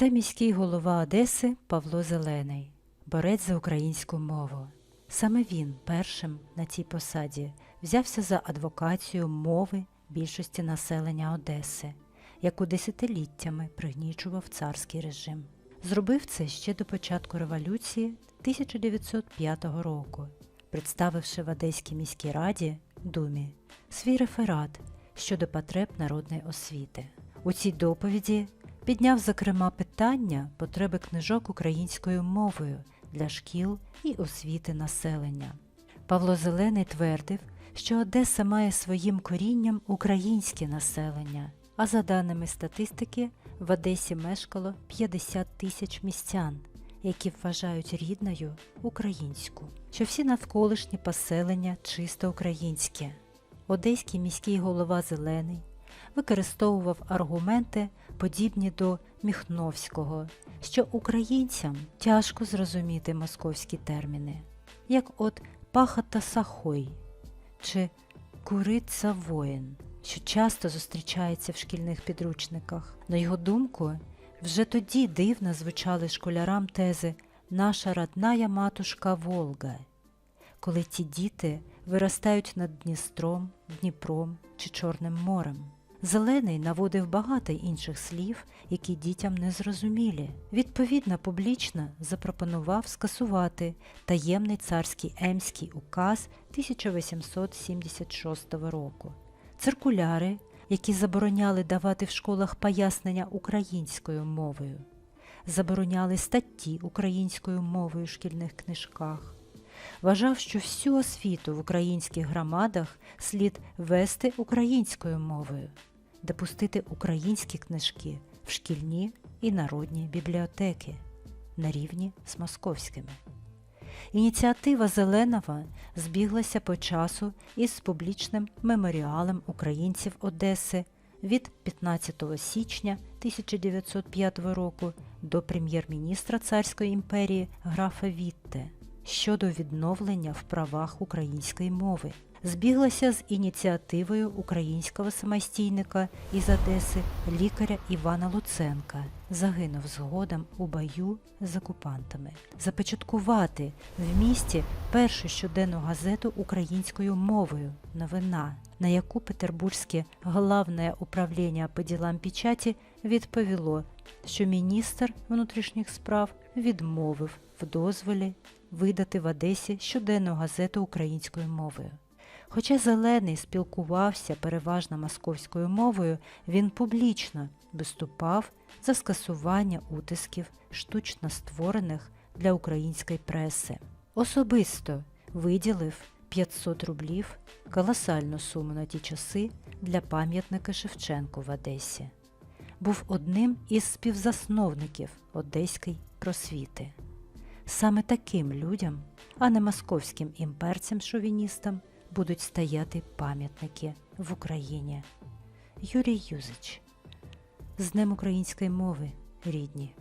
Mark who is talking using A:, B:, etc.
A: Це міський голова Одеси Павло Зелений, борець за українську мову. Саме він першим на цій посаді взявся за адвокацію мови більшості населення Одеси, яку десятиліттями пригнічував царський режим. Зробив це ще до початку революції 1905 року, представивши в Одеській міській раді Думі свій реферат щодо потреб народної освіти. У цій доповіді підняв зокрема питання потреби книжок українською мовою для шкіл і освіти населення. Павло Зелений твердив, що Одеса має своїм корінням українське населення, а за даними статистики, в Одесі мешкало 50 тисяч містян, які вважають рідною українську, що всі навколишні поселення чисто українське. Одеський міський голова Зелений використовував аргументи, подібні до Міхновського, що українцям тяжко зрозуміти московські терміни, як от пахота сахой чи куриця воїн, що часто зустрічається в шкільних підручниках. На його думку, вже тоді дивно звучали школярам тези Наша родная матушка Волга, коли ті діти виростають над Дністром, Дніпром чи Чорним морем. Зелений наводив багато інших слів, які дітям не зрозумілі. Відповідно, публічно запропонував скасувати таємний царський емський указ 1876 року, циркуляри, які забороняли давати в школах пояснення українською мовою, забороняли статті українською мовою в шкільних книжках. Вважав, що всю освіту в українських громадах слід вести українською мовою, допустити українські книжки в шкільні і народні бібліотеки на рівні з московськими. Ініціатива Зеленова збіглася по часу із публічним меморіалом українців Одеси від 15 січня 1905 року до прем'єр-міністра Царської імперії графа Вітте щодо відновлення в правах української мови. Збіглася з ініціативою українського самостійника із Одеси лікаря Івана Луценка, загинув згодом у бою з окупантами, започаткувати в місті першу щоденну газету українською мовою Новина, на яку Петербурзьке головне управління по ділам печаті відповіло, що міністр внутрішніх справ відмовив в дозволі видати в Одесі щоденну газету українською мовою. Хоча Зелений спілкувався переважно московською мовою, він публічно виступав за скасування утисків, штучно створених для української преси. Особисто виділив 500 рублів колосальну суму на ті часи для пам'ятника Шевченку в Одесі. Був одним із співзасновників Одеської просвіти. Саме таким людям, а не московським імперцям-шовіністам, будуть стояти пам'ятники в Україні. Юрій Юзич. З Днем української мови, рідні.